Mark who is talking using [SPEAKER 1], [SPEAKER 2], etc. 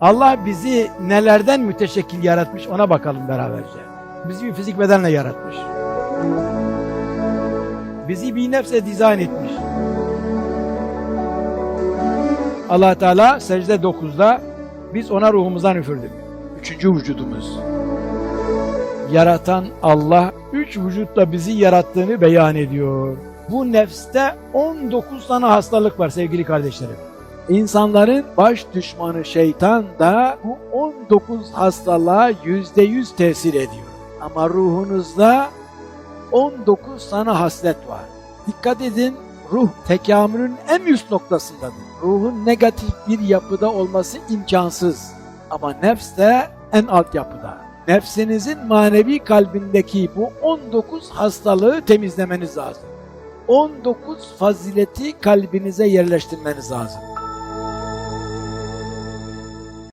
[SPEAKER 1] Allah bizi nelerden müteşekkil yaratmış ona bakalım beraberce. Bizi bir fizik bedenle yaratmış. Bizi bir nefse dizayn etmiş. allah Teala secde 9'da biz ona ruhumuzdan üfürdük. Üçüncü vücudumuz. Yaratan Allah üç vücutla bizi yarattığını beyan ediyor. Bu nefste 19 tane hastalık var sevgili kardeşlerim. İnsanların baş düşmanı şeytan da bu 19 hastalığa %100 tesir ediyor. Ama ruhunuzda 19 tane haslet var. Dikkat edin, ruh tekamülün en üst noktasındadır. Ruhun negatif bir yapıda olması imkansız. Ama nefs de en alt yapıda. Nefsinizin manevi kalbindeki bu 19 hastalığı temizlemeniz lazım. 19 fazileti kalbinize yerleştirmeniz lazım.